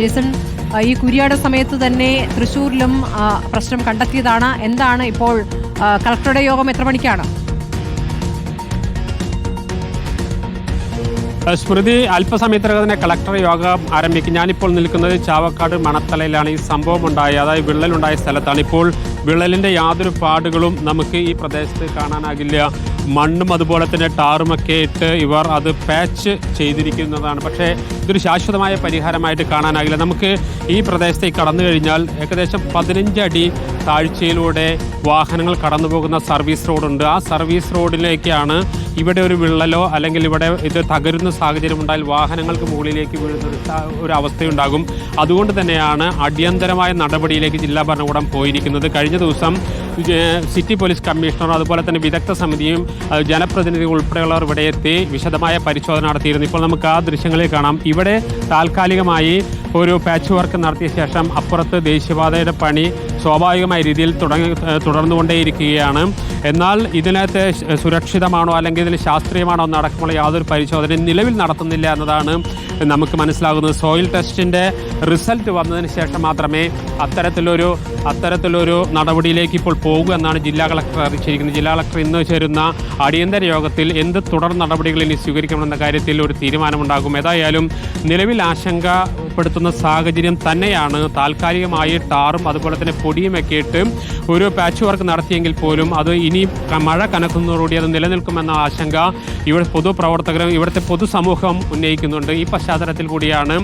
Jason ഈ കുരിയാട സമയത്ത് തന്നെ തൃശൂരിലും പ്രശ്നം കണ്ടെത്തിയതാണ്. എന്താണ് ഇപ്പോൾ കളക്ടറുടെ യോഗം എത്ര മണിക്കാണ്? സ്മൃതി അല്പസമയത്തിനകം തന്നെ കളക്ടർ യോഗം ആരംഭിക്കും. ഞാനിപ്പോൾ നിൽക്കുന്നത് ചാവക്കാട് മണത്തലയിലാണ്. ഈ സംഭവം ഉണ്ടായത് അതായത് വിള്ളലുണ്ടായ സ്ഥലത്താണ്. ഇപ്പോൾ വിള്ളലിന്റെ യാതൊരു പാടുകളും നമുക്ക് ഈ പ്രദേശത്ത് കാണാനാകില്ല. മണ്ണും അതുപോലെ തന്നെ ടാറുമൊക്കെ ഇട്ട് ഇവർ അത് പാച്ച് ചെയ്തിരിക്കുന്നതാണ്. പക്ഷേ ഇതൊരു ശാശ്വതമായ പരിഹാരമായിട്ട് കാണാനാകില്ല. നമുക്ക് ഈ പ്രദേശത്തേക്ക് കടന്നു കഴിഞ്ഞാൽ ഏകദേശം പതിനഞ്ചടി താഴ്ചയിലൂടെ വാഹനങ്ങൾ കടന്നു പോകുന്ന സർവീസ് റോഡുണ്ട്. ആ സർവീസ് റോഡിലേക്കാണ് ഇവിടെ ഒരു വിള്ളലോ അല്ലെങ്കിൽ ഇവിടെ ഇത് തകരുന്ന സാഹചര്യം ഉണ്ടായാൽ വാഹനങ്ങൾക്ക് മുകളിലേക്ക് വീഴുന്ന ഒരു അവസ്ഥയുണ്ടാകും. അതുകൊണ്ട് തന്നെയാണ് അടിയന്തരമായ നടപടിയിലേക്ക് ജില്ലാ ഭരണകൂടം പോയിരിക്കുന്നത്. കഴിഞ്ഞ ദിവസം സിറ്റി പോലീസ് കമ്മീഷണർ അതുപോലെ തന്നെ വിദഗ്ധ സമിതിയും ജനപ്രതിനിധികൾ ഉൾപ്പെടെയുള്ളവർ ഇവിടെ എത്തി വിശദമായ പരിശോധന നടത്തിയിരുന്നു. ഇപ്പോൾ നമുക്ക് ആ ദൃശ്യങ്ങളിൽ കാണാം. ഇവിടെ താൽക്കാലികമായി ഒരു പാച്ച് വർക്ക് നടത്തിയ ശേഷം അപ്പുറത്ത് ദേശീയപാതയുടെ പണി സ്വാഭാവികമായ രീതിയിൽ തുടങ്ങി തുടർന്നുകൊണ്ടേയിരിക്കുകയാണ്. എന്നാൽ ഇതിനകത്ത് സുരക്ഷിതമാണോ അല്ലെങ്കിൽ ഇതിൽ ശാസ്ത്രീയമാണോ എന്നടക്കമുള്ള യാതൊരു പരിശോധനയും നിലവിൽ നടത്തുന്നില്ല എന്നതാണ് നമുക്ക് മനസ്സിലാകുന്നത് സോയിൽ ടെസ്റ്റിന്റെ റിസൾട്ട് വന്നതിന് ശേഷം മാത്രമേ അത്തരത്തിലൊരു അത്തരത്തിലൊരു നടപടിയിലേക്ക് ഇപ്പോൾ പോകുക എന്നാണ് ജില്ലാ കളക്ടർ അറിയിച്ചിരിക്കുന്നത്. ജില്ലാ കളക്ടർ ഇന്ന് ചേരുന്ന അടിയന്തര യോഗത്തിൽ എന്ത് തുടർ നടപടികൾ ഇനി സ്വീകരിക്കണമെന്ന കാര്യത്തിൽ ഒരു തീരുമാനമുണ്ടാകും. ഏതായാലും നിലവിൽ ആശങ്കപ്പെടുത്തുന്ന സാഹചര്യം തന്നെയാണ്. താൽക്കാലികമായി ടാറും അതുപോലെ തന്നെ പൊടിയുമൊക്കെ ഇട്ട് ഒരു പാച്ച് വർക്ക് നടത്തിയെങ്കിൽ പോലും അത് ഇനി മഴ കനക്കുന്നതോടുകൂടി അത് നിലനിൽക്കുമെന്ന ആശങ്ക ഇവിടെ പൊതുപ്രവർത്തകരും ഇവിടുത്തെ പൊതുസമൂഹം ഉന്നയിക്കുന്നുണ്ട്. ഈ കൂടിയാണ്.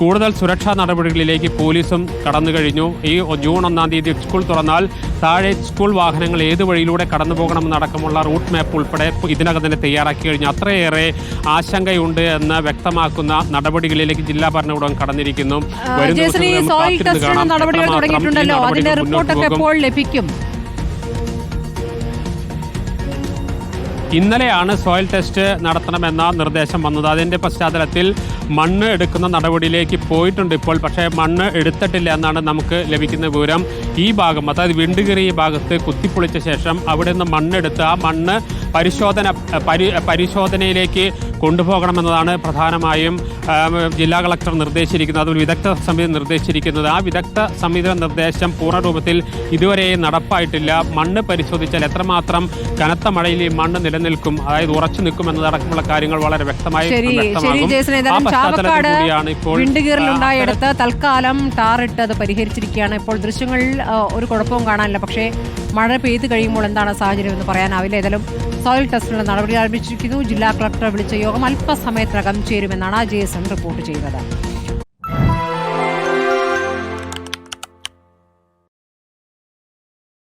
കൂടുതൽ സുരക്ഷാ നടപടികളിലേക്ക് പോലീസും കടന്നു കഴിഞ്ഞു. ഈ ജൂൺ ഒന്നാം തീയതി സ്കൂൾ തുറന്നാൽ താഴെ സ്കൂൾ വാഹനങ്ങൾ ഏത് വഴിയിലൂടെ കടന്നു പോകണമെന്നടക്കമുള്ള റൂട്ട് മാപ്പ് ഉൾപ്പെടെ ഇതിനകം തന്നെ തയ്യാറാക്കി കഴിഞ്ഞു. അത്രയേറെ ആശങ്കയുണ്ട് എന്ന് വ്യക്തമാക്കുന്ന നടപടികളിലേക്ക് ജില്ലാ ഭരണകൂടം കടന്നിരിക്കുന്നു. നടപടികൾ തുടങ്ങിയിട്ടുണ്ടല്ലോ? അതിന്റെ റിപ്പോർട്ടൊക്കെ എപ്പോൾ ലഭിക്കും? ഇന്നലെയാണ് സോയിൽ ടെസ്റ്റ് നടത്തണമെന്ന നിർദ്ദേശം വന്നത്. അതിന്റെ പശ്ചാത്തലത്തിൽ മണ്ണ് എടുക്കുന്ന നടപടിയിലേക്ക് പോയിട്ടുണ്ട് ഇപ്പോൾ. പക്ഷേ മണ്ണ് എടുത്തിട്ടില്ല എന്നാണ് നമുക്ക് ലഭിക്കുന്ന വിവരം. ഈ ഭാഗം അതായത് വിണ്ടുകീറി ഭാഗത്ത് കുത്തിപ്പൊളിച്ച ശേഷം അവിടെ നിന്ന് മണ്ണെടുത്ത് ആ മണ്ണ് പരിശോധന പരി പരിശോധനയിലേക്ക് കൊണ്ടുപോകണമെന്നതാണ് പ്രധാനമായും ജില്ലാ കളക്ടർ നിർദ്ദേശിച്ചിരിക്കുന്നത്. അതുപോലെ വിദഗ്ധ സമിതി നിർദ്ദേശിച്ചിരിക്കുന്നത്. ആ വിദഗ്ധ സമിതിയുടെ നിർദ്ദേശം പൂർണ രൂപത്തിൽ ഇതുവരെ നടപ്പായിട്ടില്ല. മണ്ണ് പരിശോധിച്ചാൽ എത്രമാത്രം കനത്ത മഴയിൽ ഈ മണ്ണ് നിലനിൽക്കും അതായത് ഉറച്ചു നിൽക്കും എന്നതടക്കമുള്ള കാര്യങ്ങൾ വളരെ വ്യക്തമായി വ്യക്തമാകും. ഇപ്പോൾ തൽക്കാലം ടാറിട്ട് അത് പരിഹരിച്ചിരിക്കുകയാണ്. ഇപ്പോൾ ദൃശ്യങ്ങളിൽ ഒരു കുഴപ്പവും കാണാനില്ല. പക്ഷേ മഴ പെയ്ത് കഴിയുമ്പോൾ എന്താണ് സാഹചര്യം എന്ന് പറയാനാവില്ല. ഏതായാലും സോയിൽ ടെസ്റ്റിനുള്ള നടപടി ആരംഭിച്ചിരിക്കുന്നു. ജില്ലാ കളക്ടർ വിളിച്ച യോഗം അല്പസമയത്തിനകം ചേരുമെന്നാണ് ജേസൺ റിപ്പോർട്ട് ചെയ്യുന്നത്